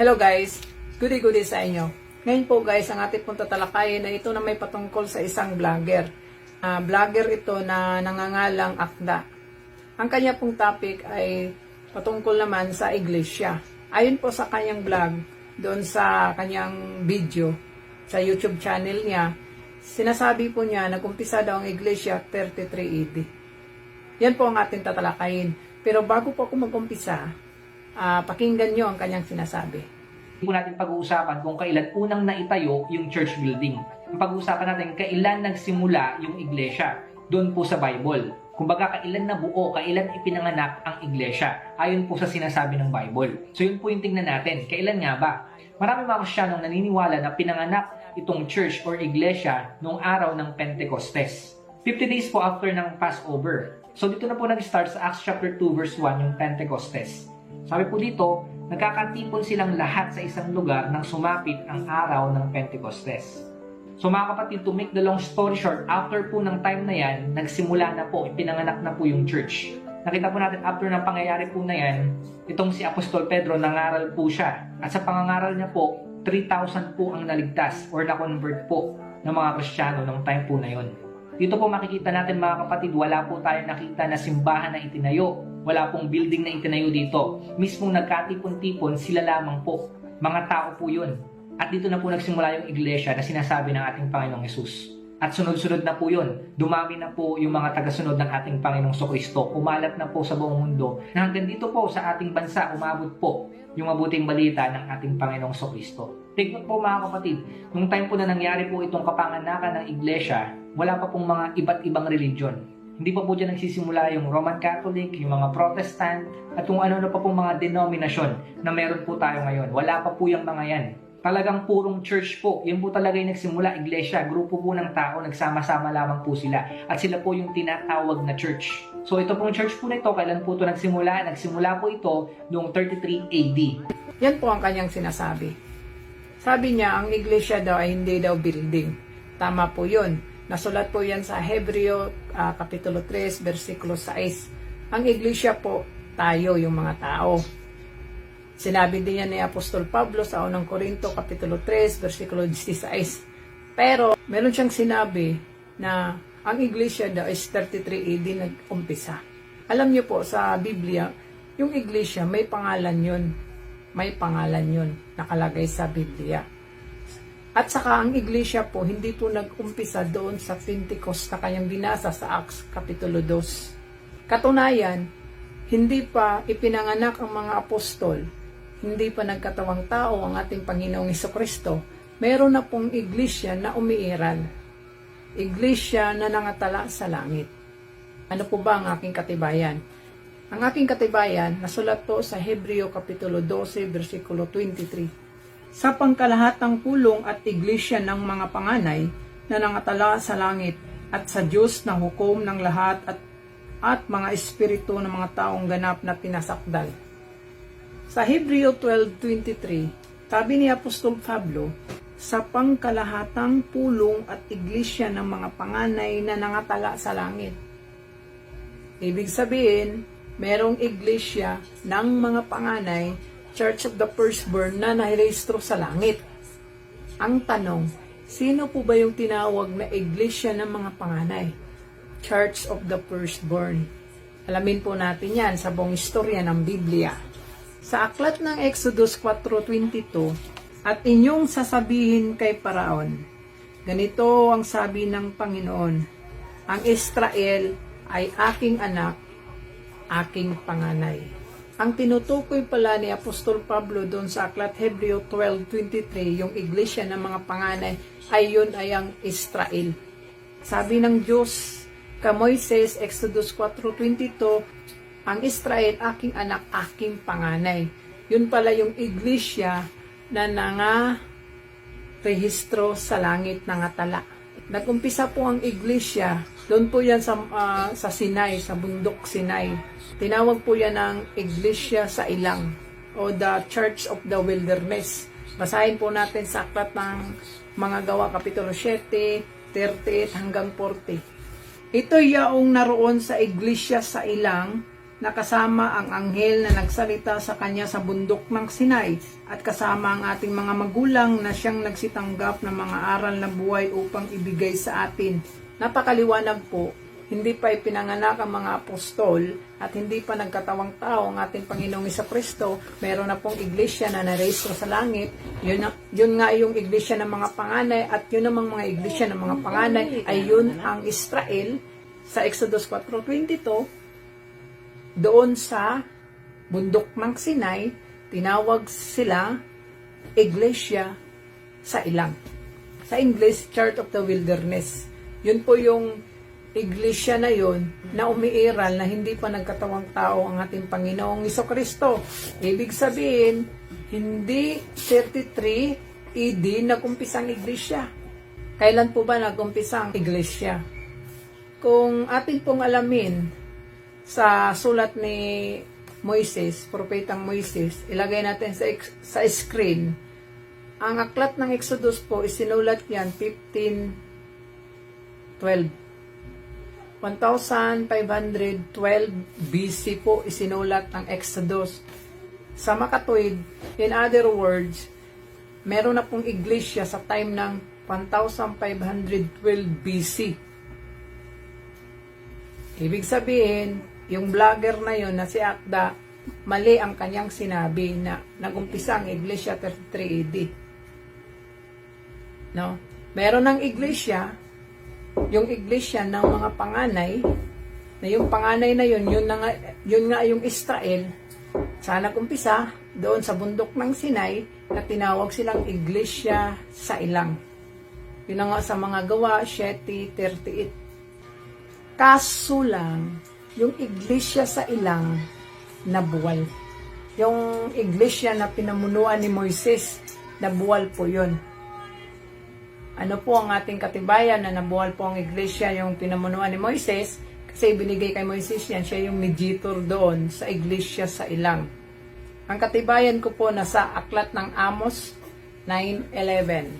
Hello guys, goody goody sa inyo. Ngayon po guys, ang ating pong tatalakayin na ito na may patungkol sa isang vlogger. Ah, vlogger ito na nangangalang Akda. Ang kanya pong topic ay patungkol naman sa iglesia. Ayon po sa kanyang vlog, doon sa kanyang video, sa YouTube channel niya, sinasabi po niya, nagumpisa daw ang iglesia 33 AD. Yan po ang ating tatalakayin. Pero bago po ako mag-umpisa, ah, pakinggan nyo ang kanyang sinasabi. Hindi po natin pag-uusapan kung kailan unang naitayo yung church building. Ang pag-uusapan natin kailan nagsimula yung iglesia. Doon po sa Bible. Kumbaga kailan nabuo, kailan ipinanganak ang iglesia. Ayon po sa sinasabi ng Bible. So yun po yung tingnan natin. Kailan nga ba? Marami mga Kristiyanong naniniwala na pinanganak itong church or iglesia noong araw ng Pentecostes. 50 days po after ng Passover. So dito na po nag-start sa Acts chapter 2 verse 1 yung Pentecostes. Sabi po dito, nagkakatipon silang lahat sa isang lugar nang sumapit ang araw ng Pentecostes. So mga kapatid, to make the long story short, after po ng time na yan, nagsimula na po, ipinanganak na po yung church. Nakita po natin after ng pangyayari po na yan, itong si Apostol Pedro, nangaral po siya. At sa pangangaral niya po, 3,000 po ang naligtas or na-convert po ng mga Kristiyano ng time po na yon. Dito po makikita natin mga kapatid, wala po tayo nakita na simbahan na itinayo. Wala pong building na itinayo dito. Mismong nagkatipon-tipon, sila lamang po. Mga tao po yun. At dito na po nagsimula yung iglesia na sinasabi ng ating Panginoong Yesus. At sunod-sunod na po yun. Dumami na po yung mga tagasunod ng ating Panginoong Kristo. Kumalat na po sa buong mundo. Na hanggang dito po sa ating bansa, umabot po yung mabuting balita ng ating Panginoong Kristo. Take note po mga kapatid, nung time po na nangyari po itong kapanganakan ng iglesia, wala pa pong mga iba't ibang religion. Hindi pa po dyan nagsisimula yung Roman Catholic, yung mga Protestant, at kung ano-ano pa pong mga denominasyon na meron po tayo ngayon. Wala pa po yung mga yan. Talagang purong church po. Yan po talaga yung nagsimula, iglesia. Grupo po ng tao, nagsama-sama lamang po sila. At sila po yung tinatawag na church. So ito pong church po na ito, kailan po ito nagsimula? Nagsimula po ito noong 33 AD. Yan po ang kanyang sinasabi. Sabi niya, ang iglesia daw ay hindi daw building. Tama po yun. Nasulat po yan sa Hebreo ah, Kapitulo 3, versikulo 6. Ang iglesia po, tayo yung mga tao. Sinabi din yan ni Apostol Pablo sa unang Korinto Kapitulo 3, versikulo 16. Pero, meron siyang sinabi na ang iglesia daw is 33 AD nag-umpisa. Alam niyo po, sa Biblia, yung iglesia, may pangalan yun. May pangalan yun nakalagay sa Biblia. At saka ang iglesia po, hindi po nag-umpisa doon sa Pentecost na kanyang binasa sa Acts Kapitulo 2. Katunayan, hindi pa ipinanganak ang mga apostol, hindi pa nagkatawang tao ang ating Panginoong Kristo, meron na pong iglesia na umiiral. Iglesia na nangatala sa langit. Ano po ba ang aking katibayan? Ang aking katibayan, nasulat po sa Hebreo Kapitulo 12, versikulo 23. Sa pangkalahatang pulong at iglesia ng mga panganay na nangatala sa langit at sa Diyos na hukom ng lahat at, at mga espiritu ng mga taong ganap na pinasakdal. Sa Hebreo 12.23, sabi ni Apostol Pablo, sa pangkalahatang pulong at iglesia ng mga panganay na nangatala sa langit. Ibig sabihin, merong iglesia ng mga panganay, Church of the Firstborn na nahirehistro sa langit. Ang tanong, sino po ba yung tinawag na iglesia ng mga panganay? Church of the Firstborn. Alamin po natin yan sa buong istorya ng Biblia. Sa aklat ng Exodus 4.22, At inyong sasabihin kay Paraon, ganito ang sabi ng Panginoon, ang Israel ay aking anak, aking panganay. Ang tinutukoy pala ni Apostol Pablo doon sa aklat Hebreo 12.23, yung iglesia ng mga panganay, ay yun ay ang Israel. Sabi ng Diyos, ka Moises, Exodus 4.22, ang Israel, aking anak, aking panganay. Yun pala yung iglesia na nanga rehistro sa langit ng atala. Nagumpisa po ang iglesia, doon po yan sa, ah, sa Sinai, sa bundok Sinai. Tinawag po yan ng iglesia sa ilang o the Church of the Wilderness. Basahin po natin sa aklat ng mga gawa, Kapitulo 7, 38 hanggang 40. Ito yaong naroon sa iglesia sa ilang nakasama ang anghel na nagsalita sa kanya sa bundok ng Sinai at kasama ang ating mga magulang na siyang nagsitanggap ng mga aral na buhay upang ibigay sa atin. Napakaliwanag po, hindi pa ipinanganak ang mga apostol at hindi pa nagkatawang tao ang ating Panginoong Isa Kristo, meron na pong iglesia na narehistro sa langit. Yun, na, yun nga yung iglesia ng mga panganay at yun namang mga iglesia ng mga panganay ay yun ang Israel sa Exodus 4.22 doon sa bundok ng Sinai, tinawag sila Iglesia sa ilang. Sa English, Church of the Wilderness. Yun po yung iglesia na yon na umiiral na hindi pa nagkatawang tao ang ating Panginoong Iso Kristo. Ibig sabihin, hindi 33 AD nag-umpisa ang iglesia. Kailan po ba nag-umpisa ang iglesia? Kung atin pong alamin sa sulat ni Moises, propetang Moises, ilagay natin sa, sa screen. Ang aklat ng Exodus po, isinulat yan 1512. 1512 BC po isinulat ang Exodus. Sa makatwid, in other words, meron na pong iglesia sa time ng 1512 BC. Ibig sabihin, yung vlogger na yon na si Akda, mali ang kanyang sinabi na nagumpisa ang iglesia 33 AD. No? Meron ng iglesia, yung iglesia ng mga panganay, na yung panganay na yun, yun, na nga, yun nga yung Israel, sa nagumpisa, doon sa bundok ng Sinai, na tinawag silang iglesia sa ilang. Yun na nga sa mga gawa, 7.38. Kaso lang, yung iglesia sa ilang nabuwal. Yung iglesia na pinamunuan ni Moises, nabuwal po yun. Ano po ang ating katibayan na nabuwal po ang iglesia yung pinamunuan ni Moises? Kasi binigay kay Moises yan, siya yung mediator doon sa iglesia sa ilang. Ang katibayan ko po nasa aklat ng Amos 9.11.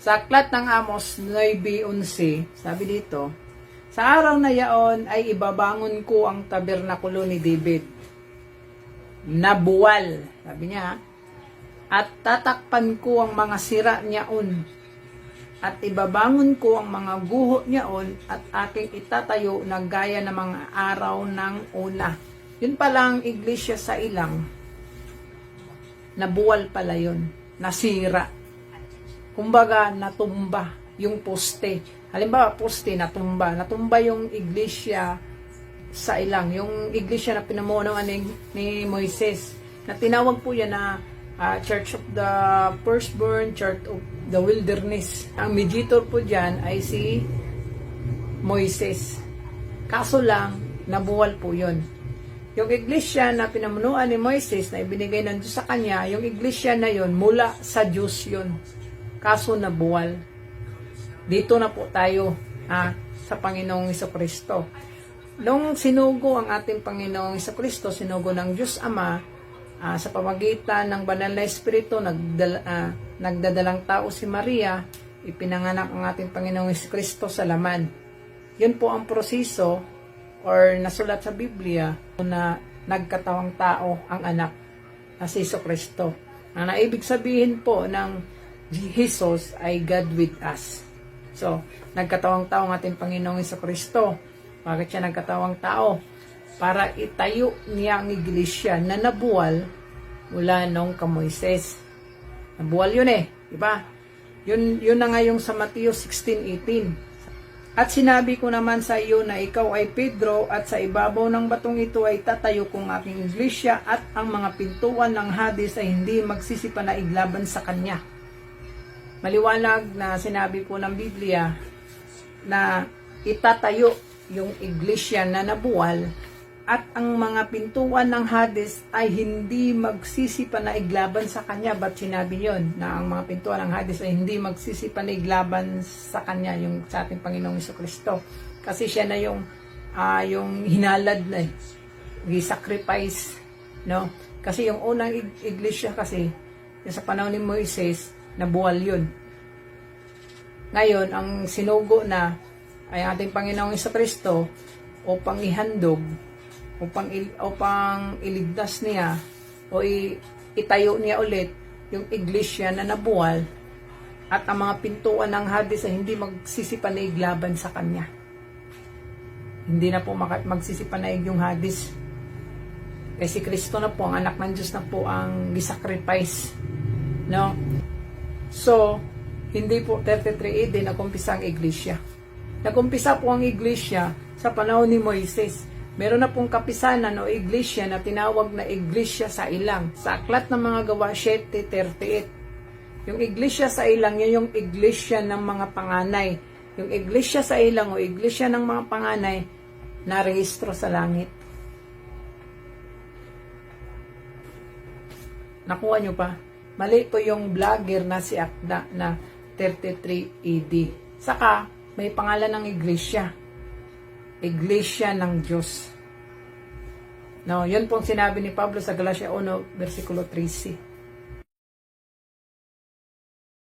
Sa aklat ng Amos 9.11, sabi dito, Sa araw na yaon ay ibabangon ko ang tabernakulo ni David. Nabuwal, sabi niya, at tatakpan ko ang mga sira niyaon at ibabangon ko ang mga guho niyaon at aking itatayo na gaya ng mga araw ng una. Yun palang iglesia sa ilang, nabuwal pala yun, nasira. Kumbaga, natumba yung poste. Halimbawa, poste, natumba. Natumba yung iglesia sa ilang. Yung iglesia na pinamunuan ni, ni Moises. Na tinawag po yan na ah, Church of the Firstborn, Church of the Wilderness. Ang mediator po dyan ay si Moises. Kaso lang, nabuwal po yon. Yung iglesia na pinamunuan ni Moises na ibinigay ng Diyos sa kanya, yung iglesia na yon mula sa Diyos yon. Kaso nabuwal. Dito na po tayo ah, sa Panginoong Kristo. Nung sinugo ang ating Panginoong Kristo, sinugo ng Diyos Ama, ah, sa pamagitan ng banal na Espiritu, nagdala, ah, nagdadalang tao si Maria, ipinanganak ang ating Panginoong Kristo sa laman. Yun po ang proseso or nasulat sa Biblia na nagkatawang tao ang anak na si Iso Kristo. Ang naibig sabihin po ng Jesus ay God with us. So, nagkatawang tao ang ating Panginoong Kristo. Bakit siya nagkatawang tao? Para itayo niya ang iglesia na nabuwal mula nung kamoises. Nabuwal yun eh, di ba? Yun, yun na nga yung sa Mateo 16.18. At sinabi ko naman sa iyo na ikaw ay Pedro at sa ibabaw ng batong ito ay tatayo kong aking iglesia at ang mga pintuan ng Hades ay hindi magsisipanaig laban sa kanya. Maliwanag na sinabi po ng Biblia na itatayo yung iglesia na nabuwal at ang mga pintuan ng Hades ay hindi magsisipanaig laban sa kanya. Ba't sinabi yon na ang mga pintuan ng Hades ay hindi magsisipanaig laban sa kanya, yung sa ating Panginoong Iso Kristo. Kasi siya na yung, ah, yung hinalad na eh. sacrifice no? Kasi yung unang ig- iglesia kasi, sa panahon ni Moises, nabuwal yun. Ngayon, ang sinugo na ay ating Panginoong Kristo upang ihandog upang, il, upang iligtas niya o i, itayo niya ulit yung iglesia na nabuwal at ang mga pintuan ng Hades ay hindi magsisipanig laban sa kanya. Hindi na po magsisipanig yung Hades. Eh si Kristo na po, ang anak ng Diyos na po ang gisacrifice. No? So, hindi po 33 AD nagumpisa ang iglesia. Nagumpisa po ang iglesia sa panahon ni Moises. Meron na pong kapisanan o iglesia na tinawag na iglesia sa ilang. Sa aklat ng mga gawa 7.38. Yung iglesia sa ilang, yun yung iglesia ng mga panganay. Yung iglesia sa ilang o iglesia ng mga panganay na rehistro sa langit. Nakuha nyo pa? Mali po yung vlogger na si Akda na 33 AD. Saka, may pangalan ng iglesia. Iglesia ng Diyos. No, yun pong sinabi ni Pablo sa Galatia 1, versikulo 13.